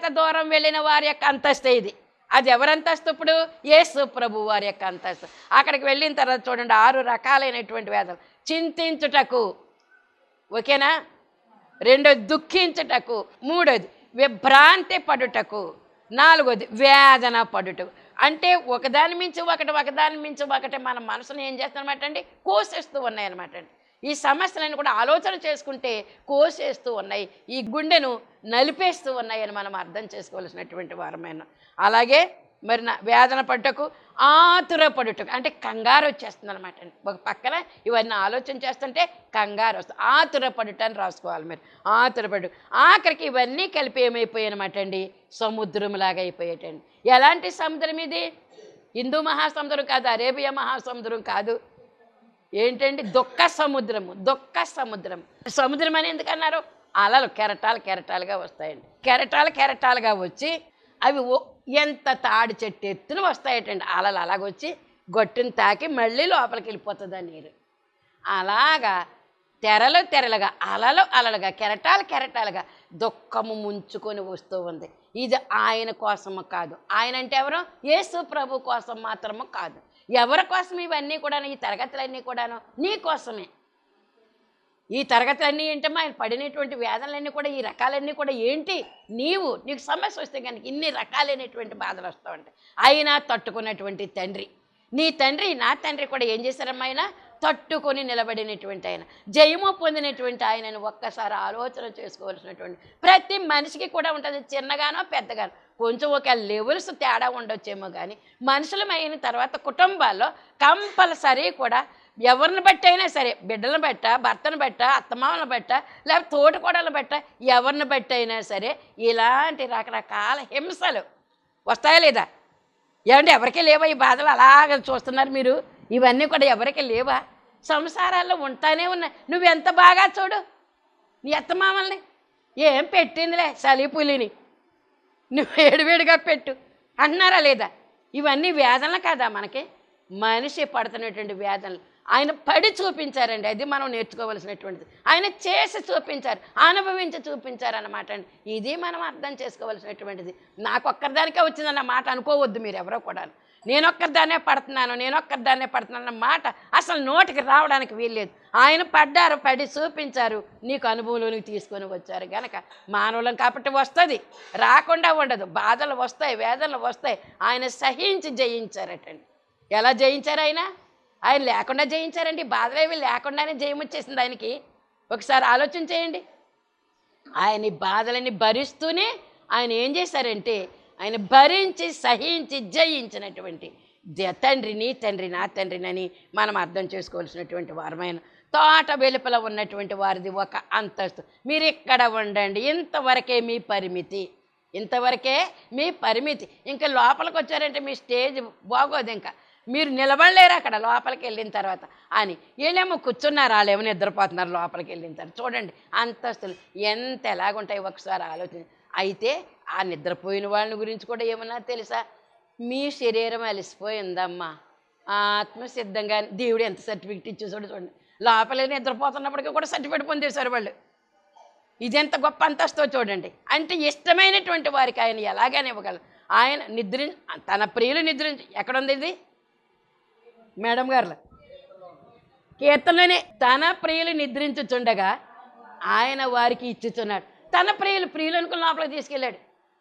రాతివేత దూరం వెళ్ళిన వారి యొక్క అంతస్తు ఇది. అది ఎవరంతస్తు ఇప్పుడు? యేసు ప్రభు వారి యొక్క అంతస్తు. అక్కడికి వెళ్ళిన తర్వాత చూడండి ఆరు రకాలైనటువంటి వేదనలు చింతించుటకు. ఓకేనా? రెండోది దుఃఖించుటకు. మూడోది విభ్రాంతి పడుటకు. నాలుగోది వేదన పడుటకు. అంటే ఒకదాని మించి ఒకటి ఒకదాని మించి ఒకటి మన మనసును ఏం చేస్తానమాట అండి? కోసేస్తూ ఉన్నాయన్నమాట అండి. ఈ సమస్యలను కూడా ఆలోచన చేసుకుంటే కోసేస్తూ ఉన్నాయి ఈ గుండెను నలిపేస్తూ ఉన్నాయని మనం అర్థం చేసుకోవాల్సినటువంటి వారమైన. అలాగే మరి నా వేదన పడుటకు ఆతురపడుటకు అంటే కంగారు వచ్చేస్తుంది అనమాట అండి. ఒక పక్కన ఇవన్నీ ఆలోచన చేస్తుంటే కంగారు వస్తుంది ఆతురపడుట అని రాసుకోవాలి మీరు. ఆతురపడు ఆఖరికి ఇవన్నీ కలిపి ఏమైపోయాయి అనమాట అండి? సముద్రంలాగా అయిపోయేటండి ఎలాంటి సముద్రం ఇది? హిందూ మహాసముద్రం కాదు అరేబియా మహాసముద్రం కాదు. ఏంటండి? దుఃఖ సముద్రము దుఃఖ సముద్రం సముద్రం అని ఎందుకన్నారు అలలు కెరటాలు కెరటాలుగా వస్తాయండి. కెరటాలు కెరటాలుగా వచ్చి అవి ఓ- ఎంత తాడి చెట్టు ఎత్తున వస్తాయటండి. అలలు అలాగొచ్చి గొట్టును తాకి మళ్ళీ లోపలికి వెళ్ళిపోతుంది ఆ నీరు. అలాగా తెరలు తెరలుగా అలలు అలలుగా కెరటాలు కెరటాలుగా దుఃఖము ముంచుకొని వస్తూ ఉంది. ఇది ఆయన కోసము కాదు. ఆయన అంటే ఎవరు? యేసు ప్రభు కోసం మాత్రము కాదు. ఎవరి కోసం ఇవన్నీ కూడాను? ఈ తరగతులన్నీ కూడాను? నీ కోసమే. ఈ తరగతులన్నీ ఏంటమ్మా? ఆయన పడినటువంటి వేదనలన్నీ కూడా ఈ రకాలన్నీ కూడా ఏంటి? నీవు నీకు సమస్య వస్తే కనుక ఇన్ని రకాలైనటువంటి బాధలు వస్తూ ఉంటాయి అయినా తట్టుకున్నటువంటి తండ్రి. నీ తండ్రి నా తండ్రి కూడా ఏం చేశారమ్మా ఆయన? తట్టుకొని నిలబడినటువంటి ఆయన. జయము పొందినటువంటి ఆయనను ఒక్కసారి ఆలోచన చేసుకోవాల్సినటువంటి ప్రతి మనిషికి కూడా ఉంటుంది చిన్నగానో పెద్దగానో. కొంచెం ఒక లెవెల్స్ తేడా ఉండొచ్చేమో కానీ మనుషులం అయిన తర్వాత కుటుంబాల్లో కంపల్సరీ కూడా ఎవరిని బట్టి అయినా సరే బిడ్డలను బట్ట భర్తను బట్ట అత్తమామలను బట్ట లేకపోతే తోటికోడలను బట్ట ఎవరిని బట్టి అయినా సరే ఇలాంటి రకరకాల హింసలు వస్తాయా లేదా? ఏమంటే ఎవరికి లేవా ఈ బాధలు? అలాగ చూస్తున్నారు మీరు. ఇవన్నీ కూడా ఎవరికి లేవా? సంసారాల్లో ఉంటానే ఉన్నాయి. నువ్వు ఎంత బాగా చూడు నీ అత్తమామల్ని. ఏం పెట్టిందిలే సలిపులిని నువ్వు వేడివేడిగా పెట్టు. అన్నారా లేదా? ఇవన్నీ వేదనలు కదా మనకి? మనిషి పడుతున్నటువంటి వేదనలు. ఆయన పడి చూపించారండి అది మనం నేర్చుకోవలసినటువంటిది. ఆయన చేసి చూపించారు అనుభవించి చూపించారు అన్నమాట అండి. ఇది మనం అర్థం చేసుకోవలసినటువంటిది. నాకు ఒక్కరిదానికే వచ్చిందన్న మాట అనుకోవద్దు మీరు ఎవరో కూడా నేనొక్కరిదానే పడుతున్నాను నేనొక్కరిదానే పడుతున్నాను అన్న మాట అసలు నోటికి రావడానికి వీల్లేదు. ఆయన పడ్డారు పడి చూపించారు నీకు అనుభవంలోనికి తీసుకొని వచ్చారు కనుక మానవులను కాబట్టి వస్తుంది రాకుండా ఉండదు. బాధలు వస్తాయి వేదనలు వస్తాయి. ఆయన సహించి జయించారటండి. ఎలా జయించారు ఆయన? ఆయన లేకుండా జయించారండి. బాధలేవి లేకుండానే జయం వచ్చేసింది ఆయనకి. ఒకసారి ఆలోచన చేయండి. ఆయన బాధలని భరిస్తూనే ఆయన ఏం చేశారంటే ఆయన భరించి సహించి జయించినటువంటి తండ్రిని తండ్రి నా తండ్రినని మనం అర్థం చేసుకోవాల్సినటువంటి వారమైన తోట వెలుపల ఉన్నటువంటి వారిది ఒక అంతస్తు. మీరు ఇక్కడ ఉండండి. ఇంతవరకే మీ పరిమితి. ఇంతవరకే మీ పరిమితి. ఇంకా లోపలికి వచ్చారంటే మీ స్టేజ్ బాగోదు ఇంకా. మీరు నిలబడలేరు అక్కడ లోపలికి వెళ్ళిన తర్వాత అని. వీళ్ళేమో కూర్చున్నారు వాళ్ళు ఏమో నిద్రపోతున్నారు లోపలికి వెళ్ళిన తర్వాత. చూడండి అంతస్తులు ఎంత ఎలాగుంటాయి ఒకసారి ఆలోచన. అయితే ఆ నిద్రపోయిన వాళ్ళని గురించి కూడా ఏమన్నా తెలుసా? మీ శరీరం అలసిపోయిందమ్మా. ఆత్మ సిద్ధంగా దేవుడు ఎంత సర్టిఫికెట్ ఇచ్చేసాడు చూడండి. లోపల నిద్రపోతున్నప్పటికీ కూడా సర్టిఫికెట్ పొందేశారు వాళ్ళు. ఇదెంత గొప్ప అంతస్తో చూడండి. అంటే ఇష్టమైనటువంటి వారికి ఆయన ఎలాగైనా ఇవ్వగలరు. ఆయన నిద్ర తన ప్రియులు నిద్రించి ఎక్కడుంది ఇది? మేడం గారు కీర్తనలోనే తన ప్రియులు నిద్రించుచుండగా ఆయన వారికి ఇచ్చుచున్నాడు. తన ప్రియులు ప్రియులు అనుకుని లోపలికి తీసుకెళ్ళాడు.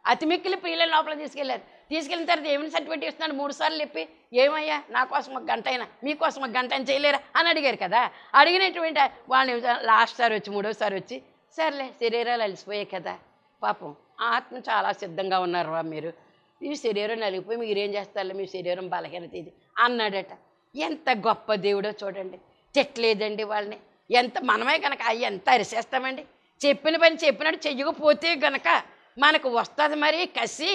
అతిమిక్కిలి ప్రియులను లోపలికి తీసుకెళ్ళారు. తీసుకెళ్ళిన తర్వాత ఏమైనా సర్టిఫికేట్ ఇస్తున్నాడు. మూడు సార్లు చెప్పి ఏమయ్యా నా కోసం ఒక గంట అయినా మీకోసం ఒక గంట అయినా చేయలేరా? అని అడిగారు కదా. అడిగినటువంటి వాళ్ళని లాస్ట్ సారి వచ్చి మూడోసారి వచ్చి సర్లే శరీరాలు అలసిపోయాయి కదా పాపం ఆత్మ చాలా సిద్ధంగా ఉన్నారు రా మీరు. ఈ శరీరం నలిగిపోయి మీరేం చేస్తారు మీ శరీరం బలహీనత ఇది. అన్నాడట. ఎంత గొప్ప దేవుడో చూడండి. తిట్టలేదండి వాళ్ళని. ఎంత మనమే కనుక అయ్యి ఎంత అరిసేస్తామండి? చెప్పిన పని చెప్పినట్టు చెయ్యకపోతే గనక మనకు వస్తుంది మరి కసి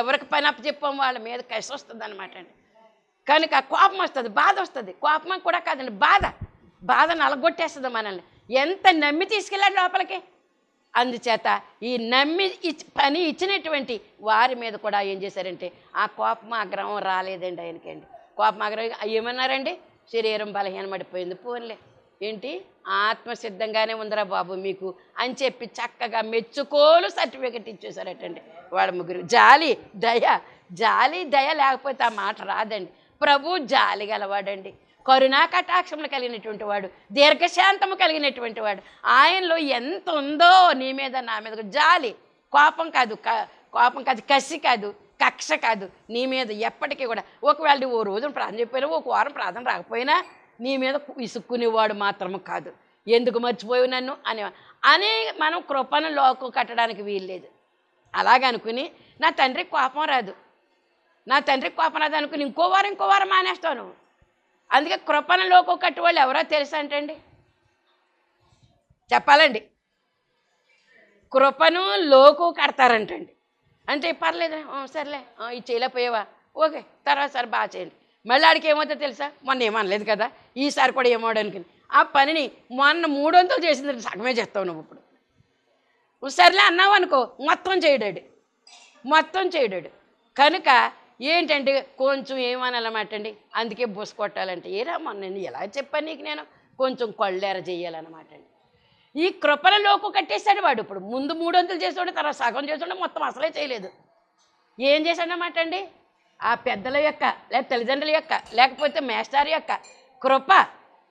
ఎవరికి పని అప్పచెప్పాం వాళ్ళ మీద కసి వస్తుంది అనమాట అండి. కనుక కోపం వస్తుంది బాధ వస్తుంది. కోపం కూడా కాదండి బాధ. బాధ నలగొట్టేస్తుంది మనల్ని. ఎంత నమ్మి తీసుకెళ్ళాడు లోపలికి? అందుచేత ఈ నమ్మి పని ఇచ్చినటువంటి వారి మీద కూడా ఏం చేశారంటే ఆ కోపం ఆగ్రహం రాలేదండి ఆయనకండి కోపం ఆగ్రహం ఏమన్నారండి? శరీరం బలహీనపడిపోయింది పోన్లే. ఏంటి? ఆత్మసిద్ధంగానే ఉందిరా బాబు మీకు అని చెప్పి చక్కగా మెచ్చుకోలు సర్టిఫికెట్ ఇచ్చేసారటండి వాళ్ళ ముగ్గురు. జాలి దయ జాలి దయ లేకపోతే ఆ మాట రాదండి. ప్రభు జాలి గలవాడండి. కరుణా కటాక్షములు కలిగినటువంటి వాడు దీర్ఘశాంతము కలిగినటువంటి వాడు. ఆయనలో ఎంత ఉందో నీ మీద నా మీద జాలి. కోపం కాదు క- కోపం కాదు కసి కాదు కక్ష కాదు. నీ మీద ఎప్పటికీ కూడా. ఒకవేళ ఓ రోజున ప్రార్థన చెప్పినా ఒక వారం ప్రార్థన రాకపోయినా నీ మీద విసుక్కునేవాడు మాత్రము కాదు. ఎందుకు మర్చిపోయి నన్ను? అని అనే మనం కృపను లోకు కట్టడానికి వీల్లేదు. అలాగనుకుని నా తండ్రికి కోపం రాదు. నా తండ్రికి కోపం రాదు అనుకుని ఇంకో వారం ఇంకో వారం మానేస్తాను అందుకే కృపను లోకు కట్టి వాళ్ళు ఎవరో తెలుసా అంటండి? చెప్పాలండి. కృపను లోకు కడతారంటండి. అంటే పర్లేదు సర్లే ఇది చేయలేకపోయావా? ఓకే తర్వాత సరే బాగా చేయండి. మళ్ళీ ఆడికి ఏమవుతుందో తెలుసా? మొన్న ఏమనలేదు కదా? ఈసారి కూడా ఏమోడు అనుకుని. ఆ పనిని మొన్న మూడు వందలు చేసింది సగమే చేస్తావు నువ్వు ఇప్పుడు. నువ్వు సర్లే అన్నావు అనుకో మొత్తం చేయడాడు మొత్తం చేయడాడు కనుక ఏంటంటే కొంచెం ఏమనాలన్నమాట అండి? అందుకే బుస కొట్టాలంటే. ఏరా మొన్న నేను ఎలా చెప్పాను నీకు నేను? కొంచెం కొళ్ళేర చేయాలన్నమాట అండి. ఈ కృపలలోకి కట్టేశాడు వాడు ఇప్పుడు. ముందు మూడు వందలు చేసాడు తర్వాత సగం చేసాడు మొత్తం అసలే చేయలేదు. ఏం చేశాడన్నమాట అండి? ఆ పెద్దల యొక్క లేక తల్లిదండ్రుల యొక్క లేకపోతే మేస్టార్ యొక్క కృప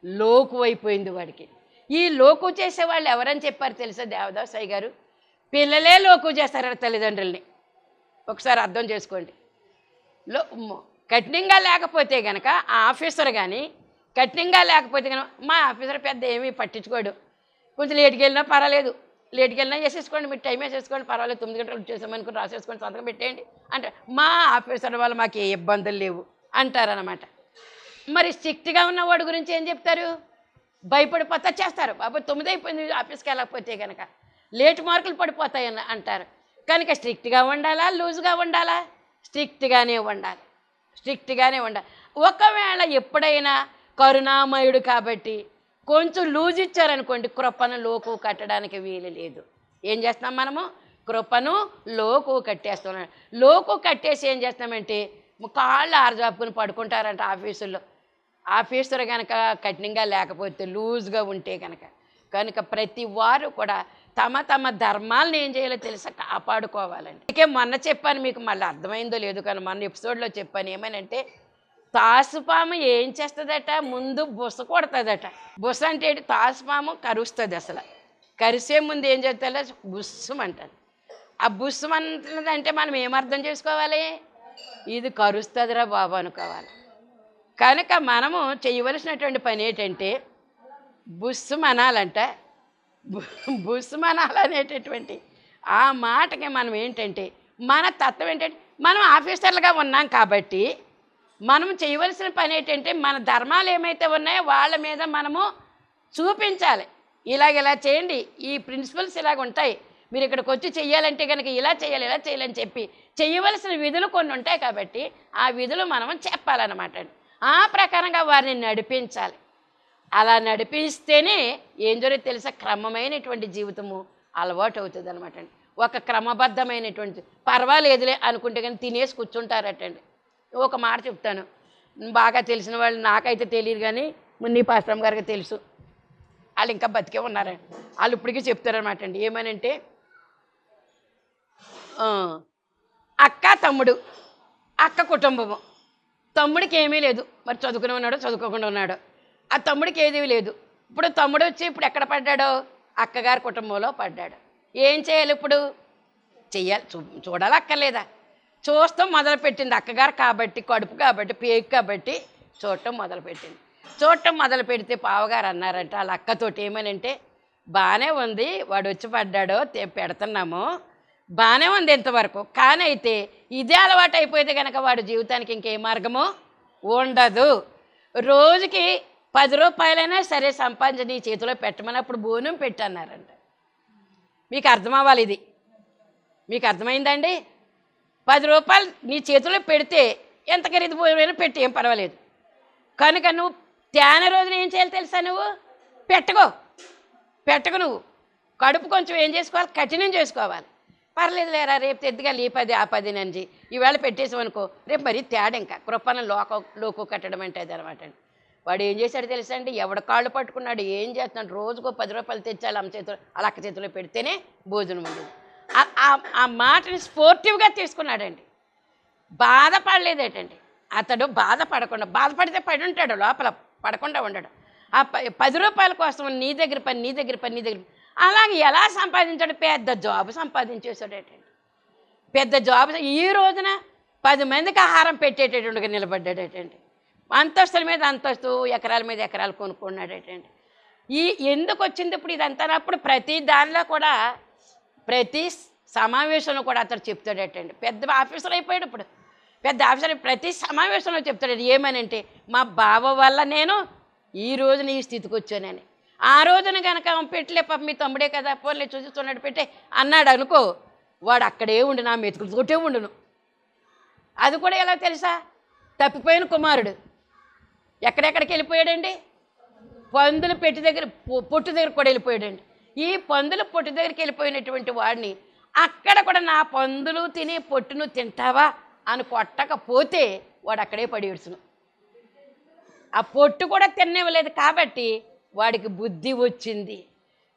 లోకు అయిపోయింది వాడికి. ఈ లోకు చేసేవాళ్ళు ఎవరని చెప్పారు తెలుసా దేవదాసాయి గారు? పిల్లలే లోకు చేస్తారు తల్లిదండ్రుల్ని. ఒకసారి అర్థం చేసుకోండి. లో కఠినంగా లేకపోతే కనుక ఆ ఆఫీసర్ కానీ కఠినంగా లేకపోతే కనుక మా ఆఫీసర్ పెద్ద ఏమీ పట్టించుకోడు. కొంచెం లేట్కి వెళ్ళినా పర్వాలేదు. లేట్కి వెళ్ళినా వేసేసుకోండి మీరు టైం వేసేసుకోండి పర్వాలేదు. తొమ్మిది గంటలు చేసామనుకుని రాసేసుకోండి సంతకం పెట్టేయండి. అంటే మా ఆఫీసర్ వాళ్ళు మాకు ఏ ఇబ్బందులు లేవు అంటారనమాట మరి స్ట్రిక్ట్గా ఉన్నవాడు గురించి ఏం చెప్తారు? భయపడిపోతా చేస్తారు. బాబు తొమ్మిది అయిపోయింది ఆఫీస్కి వెళ్ళకపోతే కనుక లేట్ మార్కులు పడిపోతాయని అంటారు. కనుక స్ట్రిక్ట్గా ఉండాలా? లూజ్గా ఉండాలా? స్ట్రిక్ట్గానే ఉండాలి. స్ట్రిక్ట్గానే ఉండాలి. ఒకవేళ ఎప్పుడైనా కరుణామయుడు కాబట్టి కొంచెం లూజ్ ఇచ్చారనుకోండి కృపను లోకు కట్టడానికి వీలు లేదు. ఏం చేస్తాం మనము? కృపను లోకు కట్టేస్తున్నాం. లోకు కట్టేసి ఏం చేస్తామంటే కాళ్ళు ఆరజాపుకుని పడుకుంటారంట ఆఫీసుల్లో. ఆఫీసర్ కనుక కఠినంగా లేకపోతే లూజ్గా ఉంటే కనుక కనుక ప్రతి వారు కూడా తమ తమ ధర్మాలను ఏం చేయాలో తెలిసి? కాపాడుకోవాలండి. అందుకే మొన్న చెప్పాను మీకు మళ్ళీ అర్థమైందో లేదు కానీ మొన్న ఎపిసోడ్లో చెప్పాను ఏమనంటే తాసుపాము ఏం చేస్తుందట? ముందు బుస కొడుతుందట. బుస అంటే తాసుపాము కరుస్తుంది అసలు. కరిసే ముందు ఏం చేస్తా బుస్సం అంటారు. ఆ బుస్సం అంటే మనం ఏం అర్థం చేసుకోవాలి? ఇది కరుస్తుందిరా బాబు అనుకోవాలి. కనుక మనము చేయవలసినటువంటి పని ఏంటంటే బుస్సు మనాలంట బు- బుస్సు మనాలనేటటువంటి ఆ మాటకి మనం ఏంటంటే మన తత్వం ఏంటంటే మనం ఆఫీసర్లుగా ఉన్నాం కాబట్టి మనం చేయవలసిన పని ఏంటంటే మన ధర్మాలు ఏమైతే ఉన్నాయో వాళ్ళ మీద మనము చూపించాలి. ఇలాగ ఇలా చేయండి. ఈ ప్రిన్సిపల్స్ ఇలాగ ఉంటాయి. మీరు ఇక్కడికి వచ్చి చెయ్యాలంటే కనుక ఇలా చేయాలి ఇలా చేయాలని చెప్పి చేయవలసిన విధులు కొన్ని ఉంటాయి కాబట్టి ఆ విధులు మనం చెప్పాలన్నమాట. అండి ఆ ప్రకారంగా వారిని నడిపించాలి. అలా నడిపిస్తేనే ఏం జరుగుతుంది తెలుసా? క్రమమైనటువంటి జీవితము అలవాటు అవుతుంది అనమాట అండి. ఒక క్రమబద్ధమైనటువంటి పర్వాలేదులే అనుకుంటే కానీ తినేసి కూర్చుంటారటండి. ఒక మాట చెప్తాను. బాగా తెలిసిన వాళ్ళు నాకైతే తెలియదు కానీ మున్ని పాశ్రమ్ గారికి తెలుసు. వాళ్ళు ఇంకా బతికే ఉన్నారండి. వాళ్ళు ఇప్పటికీ చెప్తారనమాట అండి. ఏమనంటే అక్క తమ్ముడు అక్క కుటుంబము. తమ్ముడికి ఏమీ లేదు. మరి చదువుకుని ఉన్నాడో చదువుకోకుండా ఉన్నాడో. ఆ తమ్ముడికి ఏదీ లేదు. ఇప్పుడు తమ్ముడు వచ్చి ఇప్పుడు ఎక్కడ పడ్డాడో? అక్కగారి కుటుంబంలో పడ్డాడు. ఏం చేయాలి ఇప్పుడు? చెయ్యాలి. చూ చూడాలి అక్కర్లేదా చూస్తాం మొదలుపెట్టింది అక్కగారు కాబట్టి కడుపు కాబట్టి పేగు కాబట్టి చూడటం మొదలుపెట్టింది. చూడటం మొదలు పెడితే పావగారు అన్నారంట వాళ్ళ అక్కతోటి ఏమనంటే బాగానే ఉంది వాడు వచ్చి పడ్డాడో పెడుతున్నాము. బాగానే ఉంది ఇంతవరకు. కానీ అయితే ఇదే అలవాటు అయిపోతే కనుక వాడు జీవితానికి ఇంకే మార్గము ఉండదు. రోజుకి పది రూపాయలైనా సరే సంపాదించి నీ చేతిలో పెట్టమన్నప్పుడు బోనం పెట్టన్నారంట. మీకు అర్థం అవ్వాలి ఇది? మీకు అర్థమైందండి? పది రూపాయలు నీ చేతిలో పెడితే ఎంత ఖరీదు పోయినా పెట్టి ఏం పర్వాలేదు. కనుక నువ్వు తేన రోజున ఏం చేయాలి తెలుసా నువ్వు? పెట్టుకో. పెట్టకు నువ్వు. కడుపు కొంచెం ఏం చేసుకోవాలి? కఠినం చేసుకోవాలి. పర్లేదు లేరా రేపు తెద్దుగా ఈ పది ఆ పది నుంచి ఈవేళ పెట్టేసామనుకో రేపు మరీ తేడా ఇంకా. కృపణ లోక లోకు కట్టడం అంటే అది అనమాట అండి. వాడు ఏం చేశాడు తెలుసా అండి? ఎవడ కాళ్ళు పట్టుకున్నాడు ఏం చేస్తున్నాడు? రోజుకో పది రూపాయలు తెచ్చాలి అమ్మ చేతిలో అలా అక్క చేతిలో పెడితేనే భోజనం ఉండేది. ఆ- మాటని స్పోర్టివ్గా తీసుకున్నాడండి. బాధపడలేదేటండి. అతడు బాధపడకుండా బాధపడితే పడి ఉంటాడు లోపల పడకుండా ఉండడు. ఆ పది రూపాయల కోసం నీ దగ్గర పని నీ దగ్గర పని నీ దగ్గర అలాగే ఎలా సంపాదించాడు? పెద్ద జాబ్ సంపాదించేశాడేటండి పెద్ద జాబ్ ఈ రోజున పది మందికి ఆహారం పెట్టేటట్టుగా నిలబడ్డాడేటండి అంతస్తుల మీద అంతస్తు ఎకరాల మీద ఎకరాలు కొనుక్కున్నాడేటండి ఈ ఎందుకు వచ్చింది ఇప్పుడు ఇదంతా? అప్పుడు ప్రతి దానిలో కూడా ప్రతి సమావేశంలో కూడా అతడు చెప్తాడేటండి పెద్ద ఆఫీసర్ అయిపోయాడు ఇప్పుడు. పెద్ద ఆఫీసర్ ప్రతి సమావేశంలో చెప్తాడు ఏమనంటే మా బావ వల్ల నేను ఈ రోజున ఈ స్థితికి వచ్చానని. ఆ రోజున కనుక పెట్టలే పాప మీ తమ్ముడే కదా పోన్లే చూస్తున్నాడు పెట్టే అన్నాడు అనుకో వాడు అక్కడే ఉండు నా మెతుకులతోటే ఉండును. అది కూడా ఎలా తెలుసా? తప్పిపోయిన కుమారుడు. ఎక్కడెక్కడికి వెళ్ళిపోయాడండి? పందులు పెట్టి దగ్గర పొట్టు దగ్గర కూడా వెళ్ళిపోయాడండి. ఈ పందులు పొట్టు దగ్గరికి వెళ్ళిపోయినటువంటి వాడిని అక్కడ కూడా నా పందులు తిని పొట్టును తింటావా అని కొట్టకపోతే వాడు అక్కడే పడి ఆ పొట్టు కూడా తిననివ్వలేదు కాబట్టి వాడికి బుద్ధి వచ్చింది.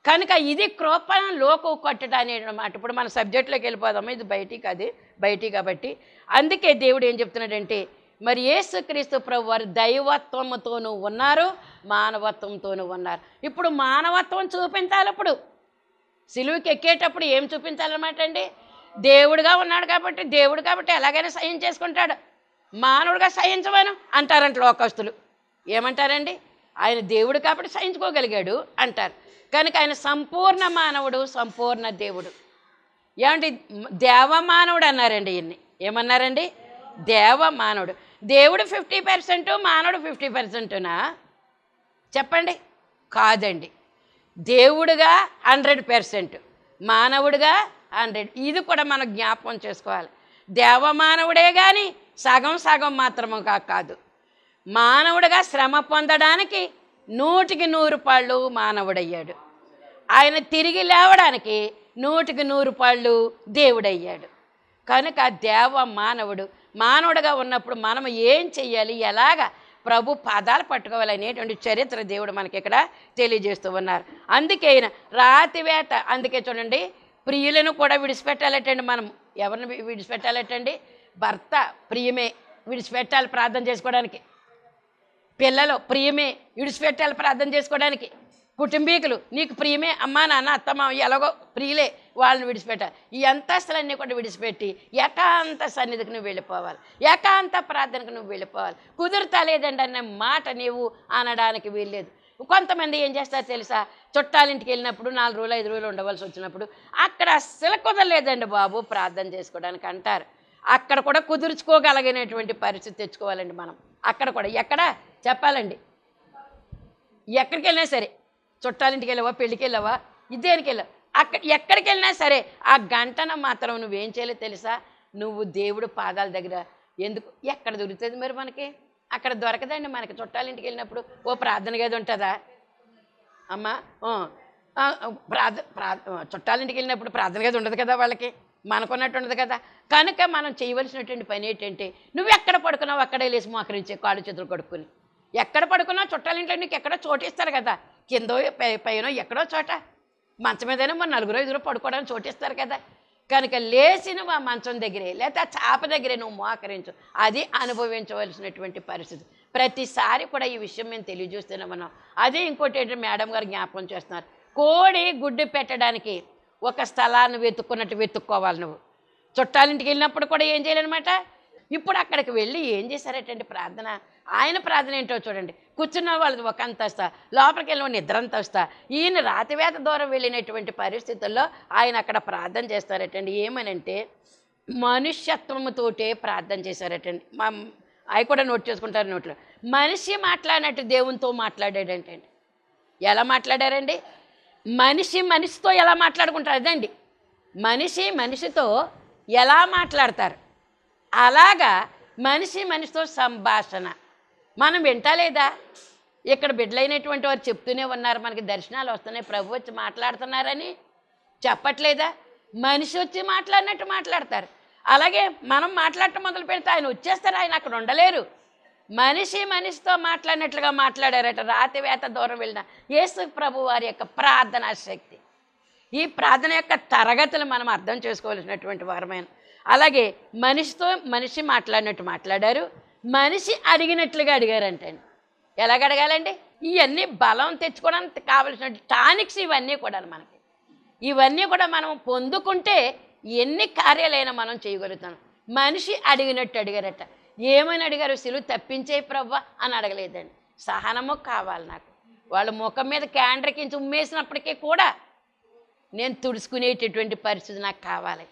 కనుక ఇది కృపణ లోకు కొట్టడం అనేటమాట. ఇప్పుడు మన సబ్జెక్టులోకి వెళ్ళిపోదాము. ఇది బయటికి అది బయటికి కాబట్టి. అందుకే దేవుడు ఏం చెప్తున్నాడంటే మరి యేసుక్రీస్తు ప్రభు వారు దైవత్వంతోనూ ఉన్నారు మానవత్వంతోనూ ఉన్నారు. ఇప్పుడు మానవత్వం చూపించాలి ఇప్పుడు. సిలువుకి ఎక్కేటప్పుడు ఏం చూపించాలన్నమాట అండి? దేవుడుగా ఉన్నాడు కాబట్టి దేవుడు కాబట్టి ఎలాగైనా సహాయం చేసుకుంటాడు మానవుడిగా సహించవను అంటారంట లోకస్తులు. ఏమంటారండి? ఆయన దేవుడు కాబట్టి సహించుకోగలిగాడు అంటారు. కనుక ఆయన సంపూర్ణ మానవుడు సంపూర్ణ దేవుడు. ఏమంటే దేవ మానవుడు అన్నారండి ఈయన్ని. ఏమన్నారండి? దేవ మానవుడు. దేవుడు ఫిఫ్టీ పర్సెంట్ మానవుడు ఫిఫ్టీ పర్సెంటునా? చెప్పండి. కాదండి. దేవుడుగా హండ్రెడ్ పర్సెంట్ మానవుడిగా హండ్రెడ్. ఇది కూడా మనం జ్ఞాపకం చేసుకోవాలి. దేవమానవుడే కానీ సగం సగం మాత్రముగా కాదు. మానవుడిగా శ్రమ పొందడానికి నూటికి నూరు పాళ్ళు మానవుడయ్యాడు. ఆయన తిరిగి లేవడానికి నూటికి నూరు పాళ్ళు దేవుడయ్యాడు. కనుక దేవ మానవుడు మానవుడిగా ఉన్నప్పుడు మనం ఏం చెయ్యాలి ఎలాగ ప్రభు పాదాలు పట్టుకోవాలి అనేటువంటి చరిత్ర దేవుడు మనకి ఇక్కడ తెలియజేస్తూ ఉన్నారు. అందుకే ఆయన రాతివేత అందుకే చూడండి ప్రియులను కూడా విడిచిపెట్టాలటండి మనం. ఎవరిని విడిచిపెట్టాలటండి? భర్త ప్రియమే విడిచిపెట్టాలి ప్రార్థన చేసుకోవడానికి. పిల్లలు ప్రియమే విడిచిపెట్టాలి ప్రార్థన చేసుకోవడానికి. కుటుంబీకులు నీకు ప్రియమే అమ్మా నాన్న అత్తమ్మ ఎలాగో ప్రియులే వాళ్ళని విడిచిపెట్టాలి. ఈ అంతస్తులన్నీ కూడా విడిచిపెట్టి ఏకాంత సన్నిధికి నువ్వు వెళ్ళిపోవాలి. ఏకాంత ప్రార్థనకు నువ్వు వెళ్ళిపోవాలి. కుదురుతా లేదండి అనే మాట నీవు అనడానికి వీల్లేదు. కొంతమంది ఏం చేస్తారు తెలుసా? చుట్టాలింటికి వెళ్ళినప్పుడు నాలుగు రోజులు ఐదు రోజులు ఉండవలసి వచ్చినప్పుడు అక్కడ అస్సలు కుదరలేదండి బాబు ప్రార్థన చేసుకోవడానికి అంటారు. అక్కడ కూడా కుదుర్చుకోగలిగినటువంటి పరిస్థితి తెచ్చుకోవాలండి మనం. అక్కడ కూడా ఎక్కడ? చెప్పాలండి. ఎక్కడికి వెళ్ళినా సరే చుట్టాలింటికి వెళ్ళావా పెళ్ళికి వెళ్ళావా ఇదేనికి వెళ్ళావు అక్కడ ఎక్కడికి వెళ్ళినా సరే ఆ గంటన మాత్రం నువ్వేం చేయలేదు తెలుసా? నువ్వు దేవుడు పాదాల దగ్గర ఎందుకు ఎక్కడ దొరుకుతుంది మరి మనకి? అక్కడ దొరకదండి మనకి చుట్టాలింటికి వెళ్ళినప్పుడు ఓ ప్రార్థన గది ఉంటుందా? అమ్మా ప్రార్థ ప్రా చుట్టాలింటికి వెళ్ళినప్పుడు ప్రార్థన గది ఉండదు కదా వాళ్ళకి? మనకున్నట్టు ఉండదు కదా? కనుక మనం చేయవలసినటువంటి పని ఏంటంటే నువ్వు ఎక్కడ పడుకున్నావు అక్కడే లేచి మోకరించే కాళ్ళు చేతులు కడుక్కుని ఎక్కడ పడుకున్నా చుట్టాలింట్లో నీకు ఎక్కడో చోటు ఇస్తారు కదా. కిందో పై పైన ఎక్కడో చోట. మంచం మీదైనా మన నలుగురు ఐదుగురు పడుకోవడానికి చోటు ఇస్తారు కదా. కనుక లేచి నువ్వు ఆ మంచం దగ్గరే లేకపోతే ఆ చాప దగ్గరే నువ్వు మోకరించు. అది అనుభవించవలసినటువంటి పరిస్థితి. ప్రతిసారి కూడా ఈ విషయం మేము తెలియజేస్తున్నాం మనం అదే ఇంకోటి ఏంటంటే మేడం గారు జ్ఞాపకం చేస్తున్నారు. కోడి గుడ్డు పెట్టడానికి ఒక స్థలాన్ని వెతుక్కున్నట్టు వెతుక్కోవాలి నువ్వు. చుట్టాలింటికి వెళ్ళినప్పుడు కూడా ఏం చేయాలన్నమాట ఇప్పుడు అక్కడికి వెళ్ళి ఏం చేశారటండి ప్రార్థన? ఆయన ప్రార్థన ఏంటో చూడండి. కూర్చున్న వాళ్ళది ఒక అంతస్త లోపలికి వెళ్ళిన నిద్ర ఈయన రాతివేత దూరం వెళ్ళినటువంటి పరిస్థితుల్లో ఆయన అక్కడ ప్రార్థన చేస్తారటండి. ఏమనంటే మనుష్యత్వముతోటే ప్రార్థన చేశారటండి. మా అవి కూడా నోట్ చేసుకుంటారు నోట్లో. మనిషి మాట్లాడినట్టు దేవునితో మాట్లాడాడంటండి. ఎలా మాట్లాడారండి? మనిషి మనిషితో ఎలా మాట్లాడుకుంటారు? అదండి. మనిషి మనిషితో ఎలా మాట్లాడతారు? అలాగా మనిషి మనిషితో సంభాషణ. మనం వింటలేదా ఇక్కడ బిడ్డలైనటువంటి వారు చెప్తూనే ఉన్నారు మనకి దర్శనాలు వస్తున్నాయి ప్రభు వచ్చి మాట్లాడుతున్నారని. చెప్పట్లేదా? మనిషి వచ్చి మాట్లాడినట్టు మాట్లాడతారు. అలాగే మనం మాట్లాడటం మొదలు పెడితే ఆయన వచ్చేస్తారు ఆయన అక్కడ ఉండలేరు. మనిషి మనిషితో మాట్లాడినట్లుగా మాట్లాడారట రాతివేత దూరం వెళ్ళిన. యేసు ప్రభు వారి యొక్క ప్రార్థనా శక్తి. ఈ ప్రార్థన యొక్క తరగతులు మనం అర్థం చేసుకోవాల్సినటువంటి వారమైన. అలాగే మనిషితో మనిషి మాట్లాడినట్టు మాట్లాడారు. మనిషి అడిగినట్లుగా అడిగారంటండి ఎలాగ అడగాలండి ఇవన్నీ బలం తెచ్చుకోవడానికి కావలసిన టానిక్స్ ఇవన్నీ కూడా మనకి. ఇవన్నీ కూడా మనం పొందుకుంటే ఎన్ని కార్యాలైనా మనం చేయగలుగుతాం. మనిషి అడిగినట్టు అడిగారట. ఏమని అడిగారు? సిలువు తప్పించే ప్రవ్వ అని అడగలేదండి. సహనము కావాలి నాకు. వాళ్ళ ముఖం మీద క్యాండ్రకించి ఉమ్మేసినప్పటికీ కూడా నేను తుడుచుకునేటటువంటి పరిస్థితి నాకు కావాలి.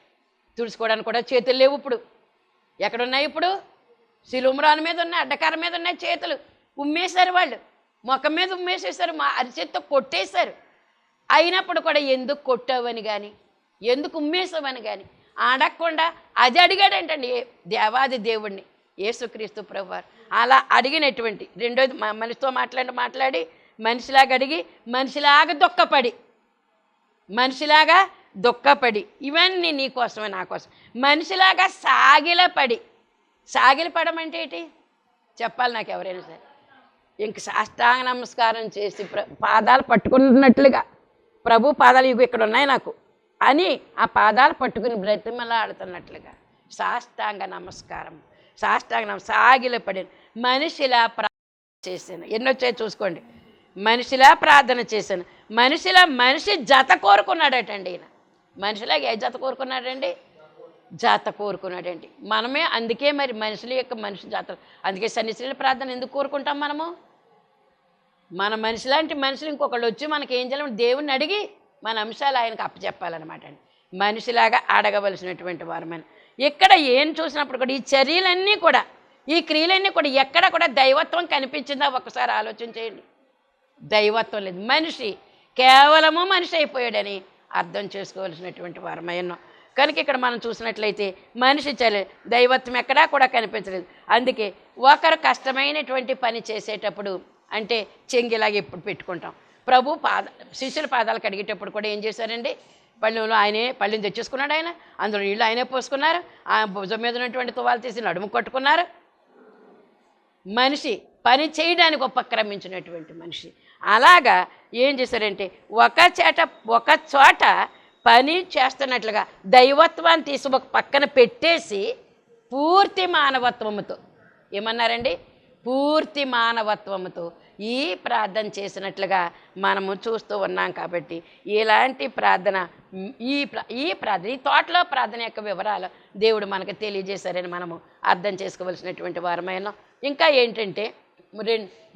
తుడుచుకోవడానికి కూడా చేతులు లేవు ఇప్పుడు. ఎక్కడున్నాయి ఇప్పుడు? శిలుమరాని మీద ఉన్నాయి అడ్డకార మీద ఉన్నాయి చేతులు. ఉమ్మేశారు వాళ్ళు. ముఖం మీద ఉమ్మేసేసారు మా అరిచేత్తో కొట్టేశారు. అయినప్పుడు కూడా ఎందుకు కొట్టావని కానీ ఎందుకు ఉమ్మేసావని కానీ అడగకుండా అది అడిగాడంటండి ఏ- దేవాది దేవుణ్ణి యేసుక్రీస్తు ప్రభువారు. అలా అడిగినటువంటి రెండోది మనిషితో మాట్లాడి మాట్లాడి మనిషిలాగా అడిగి మనిషిలాగా దుఃఖపడి మనిషిలాగా దుఃఖపడి ఇవన్నీ నీ కోసమే నా కోసం మనిషిలాగా సాగిలపడి సాగిలపడమంటే ఏంటి? చెప్పాలి నాకు ఎవరైనా సరే. ఇంక సాష్టాంగ నమస్కారం చేసి ప్ర పాదాలు పట్టుకున్నట్లుగా ప్రభు పాదాలు ఇవి ఇక్కడ ఉన్నాయి నాకు అని ఆ పాదాలు పట్టుకుని బ్రతిమలాడుతున్నట్లుగా. సాష్టాంగ నమస్కారం సాష్టాంగ నమ సాగిలపడి మనిషిలా ప్రార్థన చేశాను. ఎన్నొచ్చాయి చూసుకోండి. మనిషిలా ప్రార్థన చేశాను. మనిషిలా మనిషి జత కోరుకున్నాడటండి ఈయన. మనిషిలా ఏ జత కోరుకున్నాడండి? జాత కోరుకున్నాడండి. మనమే అందుకే మరి మనుషుల యొక్క మనిషి జాతర. అందుకే శనిశ్రీల ప్రార్థన ఎందుకు కోరుకుంటాం మనము? మన మనిషి లాంటి మనుషులు ఇంకొకళ్ళు వచ్చి మనకి ఏం చేయాలి? దేవుణ్ణి అడిగి మన అంశాలు ఆయనకు అప్పచెప్పాలన్నమాట అండి. మనిషిలాగా అడగవలసినటువంటి వారమైన ఇక్కడ ఏం చూసినప్పుడు కూడా ఈ చర్యలన్నీ కూడా ఈ క్రియలన్నీ కూడా ఎక్కడ కూడా దైవత్వం కనిపించిందా ఒకసారి ఆలోచన చేయండి. దైవత్వం లేదు. మనిషి కేవలము మనిషి అయిపోయాడని అర్థం చేసుకోవాల్సినటువంటి వారమైన కనుక ఇక్కడ మనం చూసినట్లయితే మనిషి చలి దైవత్వం ఎక్కడా కూడా కనిపించలేదు. అందుకే ఒకరు కష్టమైనటువంటి పని చేసేటప్పుడు అంటే చెంగిలాగా ఇప్పుడు పెట్టుకుంటాం. ప్రభు పాద శిష్యుల పాదాలు కడిగేటప్పుడు కూడా ఏం చేశారండి? పళ్ళెంలో ఆయనే పళ్ళెం తెచ్చేసుకున్నాడు ఆయన. అందులో నీళ్ళు ఆయనే పోసుకున్నారు. ఆ భుజం మీద ఉన్నటువంటి తువాలు తీసి నడుము కొట్టుకున్నారు. మనిషి పని చేయడానికి ఉపక్రమించినటువంటి మనిషి. అలాగా ఏం చేశారంటే ఒక చేట ఒక చోట పని చేస్తున్నట్లుగా దైవత్వాన్ని తీసి ఒక పక్కన పెట్టేసి పూర్తి మానవత్వముతో. ఏమన్నారండి? పూర్తి మానవత్వముతో ఈ ప్రార్థన చేసినట్లుగా మనము చూస్తూ ఉన్నాం కాబట్టి ఇలాంటి ప్రార్థన ఈ ఈ ప్రార్థన ఈ తోటలో ప్రార్థన యొక్క వివరాలు దేవుడు మనకు తెలియజేశారని మనము అర్థం చేసుకోవలసినటువంటి వారమైన. ఇంకా ఏంటంటే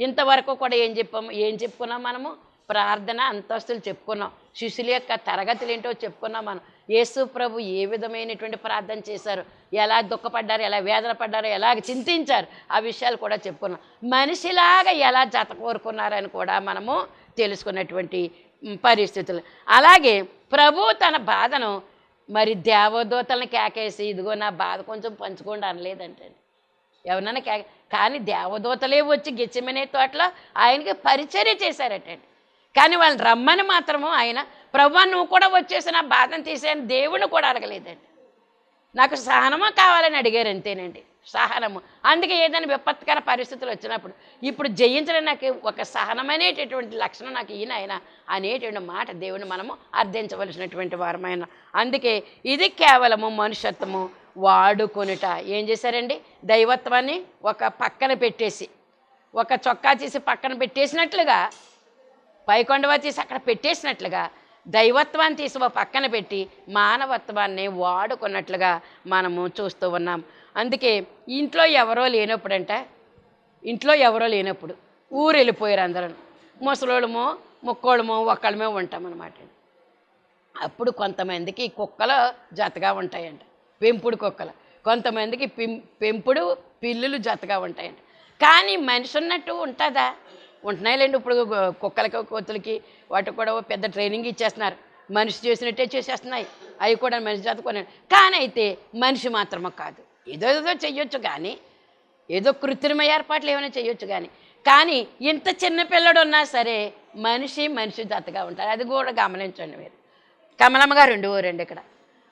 ఇంతవరకు కూడా ఏం చెప్పాము? ఏం చెప్పుకున్నాం మనము? ప్రార్థన అంతస్తులు చెప్పుకున్నాం. శిష్యుల యొక్క తరగతులు ఏంటో చెప్పుకున్నాం మనం. యేసు ప్రభు ఏ విధమైనటువంటి ప్రార్థన చేశారు? ఎలా దుఃఖపడ్డారు? ఎలా వేదన పడ్డారు ఎలా చింతించారు? ఆ విషయాలు కూడా చెప్పుకున్నాం. మనిషిలాగా ఎలా జత కోరుకున్నారని కూడా మనము తెలుసుకున్నటువంటి పరిస్థితులు. అలాగే ప్రభు తన బాధను మరి దేవదూతలను కేకేసి ఇదిగో నా బాధ కొంచెం పంచుకోండి అనలేదంటే. ఎవరన్నా కే కానీ దేవదూతలే వచ్చి గెచ్చమనే తోటలో ఆయనకి పరిచర్య చేశారటండి. కానీ వాళ్ళని రమ్మని మాత్రము ఆయన ప్రభు నువ్వు కూడా వచ్చేసి నా బాధను తీసేయని దేవుణ్ణి కూడా అడగలేదండి. నాకు సహనము కావాలని అడిగారు అంతేనండి సహనము. అందుకే ఏదైనా విపత్కర పరిస్థితులు వచ్చినప్పుడు ఇప్పుడు జయించడం నాకు ఒక సహనమనేటటువంటి లక్షణం నాకు ఈయన ఆయన అనేటువంటి మాట దేవుని మనము అర్థించవలసినటువంటి వారమైన అందుకే ఇది కేవలము మనుషత్వము వాడుకొనుట. ఏం చేశారండి? దైవత్వాన్ని ఒక పక్కన పెట్టేసి ఒక చొక్కా తీసి పక్కన పెట్టేసినట్లుగా పైకొండవ తీసి అక్కడ పెట్టేసినట్లుగా దైవత్వాన్ని తీసి ఓ పక్కన పెట్టి మానవత్వాన్ని వాడుకున్నట్లుగా మనము చూస్తూ ఉన్నాం. అందుకే ఇంట్లో ఎవరో లేనప్పుడంట ఇంట్లో ఎవరో లేనప్పుడు ఊరు వెళ్ళిపోయారు అందరూ. ముసలోళ్ళమో ముక్కోళ్ళమో ఒక్కళ్ళమే ఉంటామన్నమాట అప్పుడు కొంతమందికి కుక్కలు జతగా ఉంటాయంట. పెంపుడు కుక్కలు. కొంతమందికి పెం పెంపుడు పిల్లులు జతగా ఉంటాయంట. కానీ మనిషి ఉన్నట్టు ఉంటుందా? ఉంటున్నాయిలేండి ఇప్పుడు కుక్కలకి కోతులకి వాటికి కూడా పెద్ద ట్రైనింగ్ ఇచ్చేస్తున్నారు. మనిషి చేసినట్టే చేసేస్తున్నాయి. అవి కూడా మనిషి జాత కొన్ని కానీ అయితే మనిషి మాత్రమే కాదు. ఏదో ఏదో చెయ్యొచ్చు కానీ ఏదో కృత్రిమ ఏర్పాట్లు ఏమైనా చేయొచ్చు కానీ కానీ ఇంత చిన్న పిల్లడు ఉన్నా సరే మనిషి మనిషి జతగా ఉంటారు. అది కూడా గమనించండి మీరు. కమలమ్మ గారు ఉండేవారండి ఇక్కడ.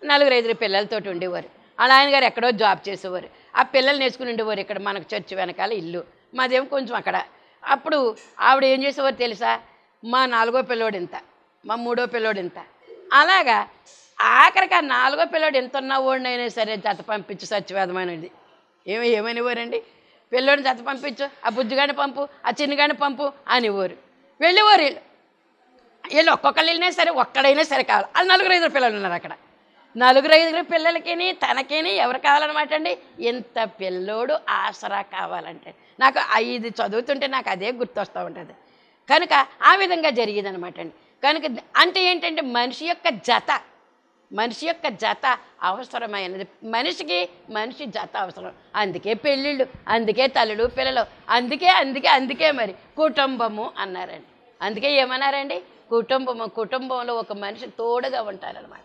నలుగురు ఐదుగురు పిల్లలతోటి ఉండేవారు. అలా ఆయన గారు ఎక్కడో జాబ్ చేసేవారు. ఆ పిల్లలు నేర్చుకుని ఉండేవారు ఇక్కడ మనకు చర్చి వెనకాల ఇల్లు. మాదేం కొంచెం అక్కడ అప్పుడు ఆవిడ ఏం చేసేవారు తెలుసా? మా నాలుగో పిల్లోడు ఇంత మా మూడో పిల్లోడు ఇంత అలాగా ఆఖరికి ఆ నాలుగో పిల్లోడు ఎంత ఉన్న ఓడినైనా సరే జత పంపించు సత్యవేదమైనది. ఏమి ఏమనివ్వరండి పిల్లోడిని జత పంపించు ఆ బుజ్జిగాని పంపు ఆ చిన్నగాని పంపు అనేవారు. వెళ్ళేవారు వీళ్ళు. వీళ్ళు ఒక్కొక్కరు వెళ్ళినా సరే ఒక్కడైనా సరే కావాలి. వాళ్ళు నలుగురు ఐదుగురు పిల్లలు ఉన్నారు అక్కడ. నలుగురు ఐదుగురు పిల్లలకిని తనకిని ఎవరు కావాలన్నమాట అండి? ఇంత పిల్లోడు ఆసరా కావాలంటే. నాకు ఐదు చదువుతుంటే నాకు అదే గుర్తొస్తూ ఉంటుంది. కనుక ఆ విధంగా జరిగేది అనమాట అండి. కనుక అంటే ఏంటంటే మనిషి యొక్క జత మనిషి యొక్క జత అవసరమైనది. మనిషికి మనిషి జత అవసరం. అందుకే పెళ్ళిళ్ళు అందుకే తల్లులు పిల్లలు అందుకే అందుకే అందుకే మరి కుటుంబము అన్నారండి. అందుకే ఏమన్నారండి? కుటుంబము కుటుంబంలో ఒక మనిషి తోడుగా ఉంటారనమాట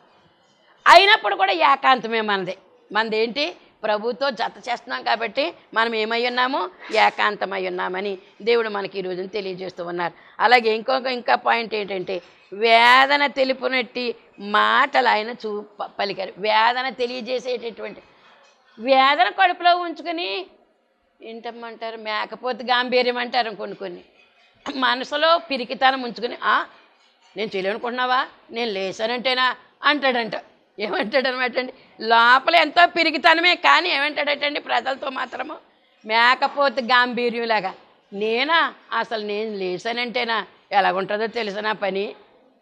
అయినప్పుడు కూడా ఏకాంతమే మనది. మనది ఏంటి ప్రభుతో జత చేస్తున్నాం కాబట్టి మనం ఏమై ఉన్నాము ఏకాంతమై ఉన్నామని దేవుడు మనకి ఈ రోజున తెలియజేస్తూ ఉన్నారు. అలాగే ఇంకొక ఇంకా పాయింట్ ఏంటంటే వేదన తెలుపునట్టి మాటలు ఆయన చూ పలికారు. వేదన తెలియజేసేటటువంటి వేదన కడుపులో ఉంచుకొని ఏంటమ్మంటారు మేకపోతే గాంభీర్యం అంటారు కొన్ని కొన్ని. మనసులో పిరికితనం ఉంచుకొని "ఆ, నేను చేయలేనుకుంటున్నావా? నేను లేచానంటేనా? అంటాడంట. ఏమంటాడనమాట అండి లోపల ఎంతో పిరికితనమే కానీ ఏమంటాడటండి ప్రజలతో మాత్రము? మేకపోతే గాంభీర్యంలాగా. నేనా? అసలు నేను లేచానంటేనా? ఎలాగుంటుందో తెలిసిన పని?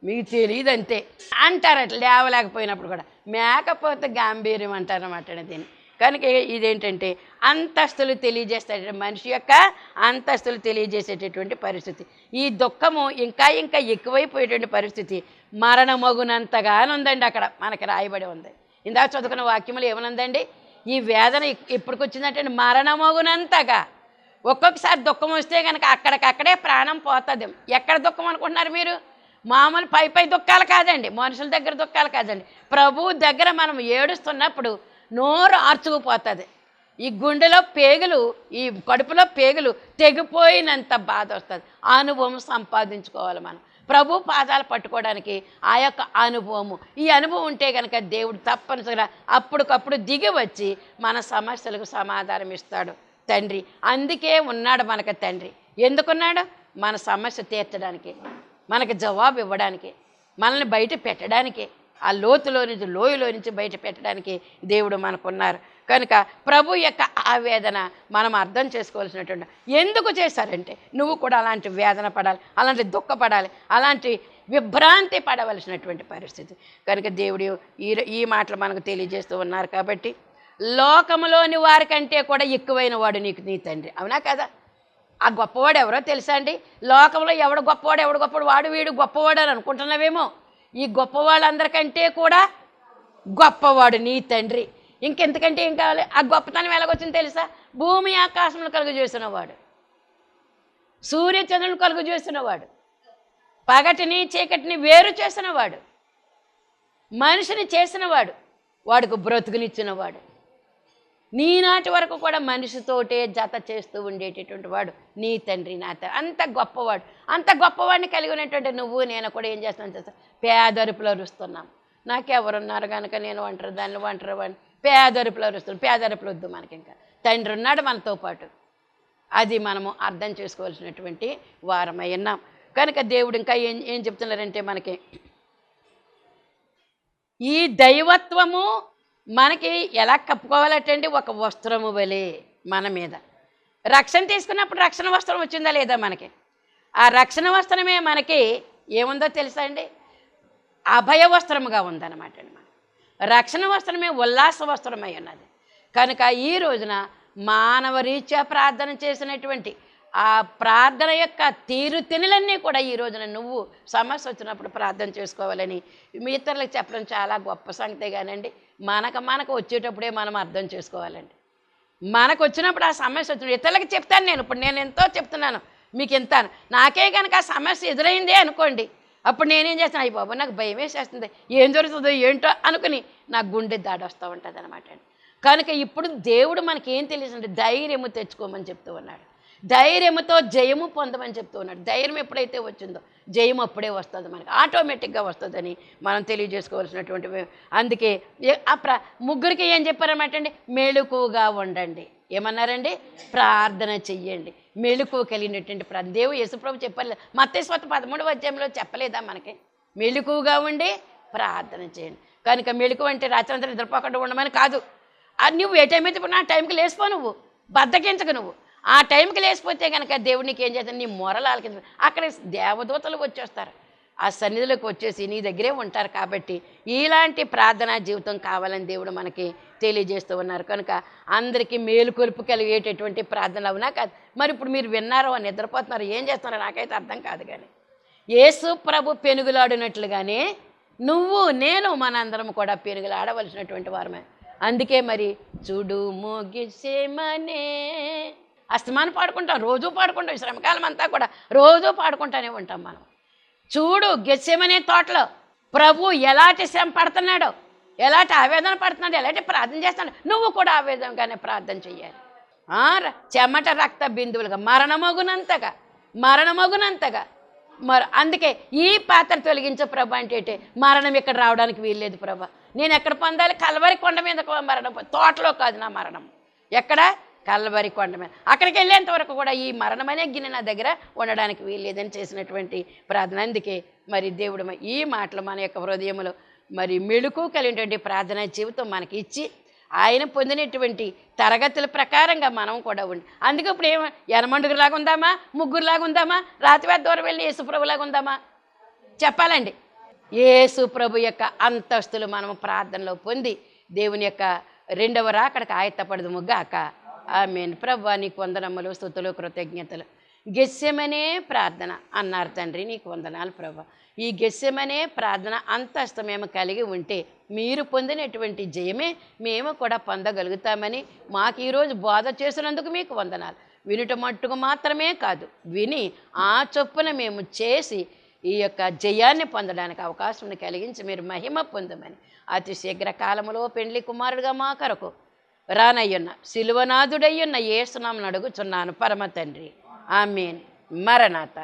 మీకు తెలియదు అంతే అంటారట లేవలేకపోయినప్పుడు కూడా. మేకపోతే గాంభీర్యం అంటారన్నమాట దీన్ని. కనుక ఇదేంటంటే అంతస్తులు తెలియజేస్తాడు మనిషి యొక్క అంతస్తులు తెలియజేసేటటువంటి పరిస్థితి. ఈ దుఃఖము ఇంకా ఇంకా ఎక్కువైపోయేటువంటి పరిస్థితి. మరణమగునంతగానుందండి అక్కడ. మనకి రాయబడి ఉంది. ఇందాక చదువుకున్న వాక్యములు ఏమనుందండి? ఈ వేదన ఇప్పటికొచ్చిందంటే మరణమగునంతగా. ఒక్కొక్కసారి దుఃఖం వస్తే కనుక అక్కడికక్కడే ప్రాణం పోతుంది. ఎక్కడ దుఃఖం అనుకుంటున్నారు మీరు? మామూలు పై పై దుఃఖాలు కాదండి. మనుషుల దగ్గర దుఃఖాలు కాదండి. ప్రభు దగ్గర మనం ఏడుస్తున్నప్పుడు నోరు ఆర్చుకుపోతుంది. ఈ గుండెలో పేగులు ఈ కడుపులో పేగులు తెగిపోయినంత బాధ వస్తుంది. అనుభవం సంపాదించుకోవాలి మనం. ప్రభు పాదాలు పట్టుకోవడానికి ఆ యొక్క అనుభవము. ఈ అనుభవం ఉంటే కనుక దేవుడు తప్పనిసరిగా అప్పటికప్పుడు దిగి వచ్చి మన సమస్యలకు సమాధానం ఇస్తాడు. తండ్రి అందుకే ఉన్నాడు మనకు తండ్రి. ఎందుకున్నాడు? మన సమస్య తీర్చడానికి మనకు జవాబు ఇవ్వడానికి మనల్ని బయట పెట్టడానికి ఆ లోతులో నుంచి లోయలో నుంచి బయట పెట్టడానికి దేవుడు మనకున్నారు. కనుక ప్రభు యొక్క ఆవేదన మనం అర్థం చేసుకోవాల్సినటువంటి ఎందుకు చేశారంటే నువ్వు కూడా అలాంటి వేదన పడాలి అలాంటి దుఃఖపడాలి అలాంటి విభ్రాంతి పడవలసినటువంటి పరిస్థితి. కనుక దేవుడు ఈ ఈ మాటలు మనకు తెలియజేస్తూ ఉన్నారు కాబట్టి లోకములోని వారికంటే కూడా ఎక్కువైన వాడు నీకు నీ తండ్రి. అవునా కదా? ఆ గొప్పవాడు ఎవరో తెలుసా అండి? లోకంలో ఎవడు గొప్పవాడు ఎవడు గొప్పవాడు? వాడు వీడు గొప్పవాడు అని అనుకుంటున్నావేమో? ఈ గొప్పవాళ్ళందరికంటే కూడా గొప్పవాడు నీ తండ్రి. ఇంకెంతకంటే ఏం కావాలి? ఆ గొప్పతనం ఎలాగొచ్చింది తెలుసా? భూమి ఆకాశంలో కలుగు చేసినవాడు సూర్యచంద్రులు కలుగు చేసినవాడు పగటిని చీకటిని వేరు చేసినవాడు. మనిషిని చేసినవాడు. వాడికి బ్రతుకునిచ్చినవాడు. నీనాటి వరకు కూడా మనిషితోటే జత చేస్తూ ఉండేటటువంటి వాడు నీ తండ్రి నా తండ్రి. అంత గొప్పవాడు. అంత గొప్పవాడిని కలిగి ఉన్నటువంటి నువ్వు నేను కూడా ఏం చేస్తాను తెలుసా? పేదరుపులు అరుస్తున్నాం. నాకెవరున్నారు కనుక నేను ఒంటరి దాన్ని ఒంటరి వాడిని. పేదరుపులు అరుస్తున్నాం పేదరుపులు వద్దు మనకి ఇంకా. తండ్రి ఉన్నాడు మనతో పాటు. అది మనము అర్థం చేసుకోవాల్సినటువంటి వారమై ఉన్నాం. కనుక దేవుడు ఇంకా ఏం ఏం చెప్తున్నారంటే మనకి ఈ దైవత్వము మనకి ఎలా కప్పుకోవాలంటే ఒక వస్త్రము వలె మన మీద. రక్షణ తీసుకున్నప్పుడు రక్షణ వస్త్రం వచ్చిందా లేదా మనకి? ఆ రక్షణ వస్త్రమే మనకి ఏముందో తెలుసా అండి? అభయ వస్త్రముగా ఉందన్నమాట అండి మనకి. రక్షణ వస్త్రమే ఉల్లాస వస్త్రమై ఉన్నది. కనుక ఈ రోజున మానవ రీత్యా ప్రార్థన చేసినటువంటి ఆ ప్రార్థన యొక్క తీరు తినులన్నీ కూడా ఈ రోజున నువ్వు సమస్య వచ్చినప్పుడు ప్రార్థన చేసుకోవాలని మీ ఇతరులకు చెప్పడం చాలా గొప్ప సంగతే కానండి. మనకు మనకు వచ్చేటప్పుడే మనం అర్థం చేసుకోవాలండి. మనకు వచ్చినప్పుడు ఆ సమస్య వచ్చినప్పుడు ఇతరులకు చెప్తాను నేను. ఇప్పుడు నేను ఎంతో చెప్తున్నాను మీకు ఎంతాను నాకే కనుక ఆ సమస్య ఎదురైందే అనుకోండి అప్పుడు నేనేం చేస్తాను అయ్యి బాబు నాకు భయం వేసేస్తుంది. ఏం జరుగుతుందో ఏంటో అనుకుని నా గుండె దాడొస్తూ ఉంటుంది అనమాట కనుక ఇప్పుడు దేవుడు మనకేం ఏం తెలియదంటే ధైర్యము తెచ్చుకోమని చెప్తూ ఉన్నాడు. ధైర్యముతో జయము పొందమని చెప్తూ ఉన్నాడు. ధైర్యం ఎప్పుడైతే వచ్చిందో జయం అప్పుడే వస్తుంది మనకి. ఆటోమేటిక్గా వస్తుందని మనం తెలియజేసుకోవాల్సినటువంటి అందుకే ఆ ప్ర ముగ్గురికి ఏం చెప్పారన్నమాట అండి? మెళుకుగా ఉండండి. ఏమన్నారండి? ప్రార్థన చెయ్యండి. మెళుకు కలిగినటువంటి ప్రార్థన దేవు యేసుప్రభు చెప్పలేదు మత్తేశ్వత పదమూడు అధ్యాయంలో చెప్పలేదా మనకి? మెళుకుగా ఉండి ప్రార్థన చేయండి. కనుక మెళుకు అంటే రాత్రంతా నిద్రపోకుండా ఉండమని కాదు. అది నువ్వు ఏ టైం అయితే ఆ టైంకి లేచిపో నువ్వు. బద్దకించకు నువ్వు. ఆ టైంకి లేచిపోతే కనుక దేవుడు నీకు ఏం చేస్తాను నీ మొరలు ఆలకించ అక్కడ దేవదూతలు వచ్చేస్తారు. ఆ సన్నిధిలోకి వచ్చేసి నీ దగ్గరే ఉంటారు కాబట్టి ఇలాంటి ప్రార్థనా జీవితం కావాలని దేవుడు మనకి తెలియజేస్తూ ఉన్నారు. కనుక అందరికీ మేలుకొలుపు కలిగేటటువంటి ప్రార్థన అవునా కాదు? మరి ఇప్పుడు మీరు విన్నారో నిద్రపోతున్నారు ఏం చేస్తున్నారో నాకైతే అర్థం కాదు కానీ యేసు ప్రభు పెనుగులాడినట్లుగానే నువ్వు నేను మనందరం కూడా పెనుగులాడవలసినటువంటి వారమే. అందుకే మరి చూడు ముగిసేమనే అస్తమానం పాడుకుంటాం రోజు పాడుకుంటాం శ్రమకాలం అంతా కూడా రోజు పాడుకుంటానే ఉంటాం మనం. చూడు గెస్సెమనే తోటలో ప్రభు ఎలాంటి శ్రమ పడుతున్నాడో ఎలాంటి ఆవేదన పడుతున్నాడు ఎలాంటి ప్రార్థన చేస్తున్నాడు నువ్వు కూడా ఆవేదనగానే ప్రార్థన చెయ్యాలి. ఆ, చెమట రక్త బిందువులుగా మరణమగునంతగా మరణమగునంతగా. మరి అందుకే ఈ పాత్ర తొలగించు ప్రభు అంటే ఏంటి? మరణం ఇక్కడ రావడానికి వీల్లేదు ప్రభా. నేను ఎక్కడ పొందాలి? కలవరి కొండ మీద మరణం తోటలో కాదు నా మరణం. ఎక్కడ? కల్వరి కొండ మీద. అక్కడికి వెళ్ళేంత వరకు కూడా ఈ మరణమనే గిన్నె నా దగ్గర ఉండడానికి వీల్లేదని చేసినటువంటి ప్రార్థన. అందుకే మరి దేవుడు ఈ మాటలు మన యొక్క హృదయంలో మరి మెళుకు కలిగినటువంటి ప్రార్థన జీవితం మనకి ఇచ్చి ఆయన పొందినటువంటి తరగతుల ప్రకారంగా మనం కూడా ఉండి అందుకే ఇప్పుడు ఏం ఎనమండుగులాగా ఉందామా? ముగ్గురులాగా ఉందామా? రాతివేద దూరం వెళ్ళి యేసుప్రభులాగా ఉందామా? చెప్పాలండి. యేసు ప్రభు యొక్క అంతస్తులు మనం ప్రార్థనలో పొంది దేవుని యొక్క రెండవ రాకడకు ఆయత్తపడదు ముగ్గాక ఆమెన్. ప్రభు నీకు వందనమ్మలు స్థుతులు కృతజ్ఞతలు. గెస్యమనే ప్రార్థన అన్నారు తండ్రి నీకు వందనాలు ప్రభు. ఈ గెస్యమనే ప్రార్థన అంతస్తు మేము కలిగి ఉంటే మీరు పొందినటువంటి జయమే మేము కూడా పొందగలుగుతామని మాకు ఈరోజు బోధ చేసినందుకు మీకు వందనాలు. వినుట మట్టుకు మాత్రమే కాదు విని ఆ చొప్పున మేము చేసి ఈ యొక్క జయాన్ని పొందడానికి అవకాశం కలిగించి మీరు మహిమ పొందమని. అతి శీఘ్ర కాలములో పెండ్లి కుమారుడుగా మా కొరకు రానయ్యున్న శిలువనాథుడయ్యున్న ఏసునామను అడుగుచున్నాను పరమ తండ్రి ఆమెన్. మరణాత.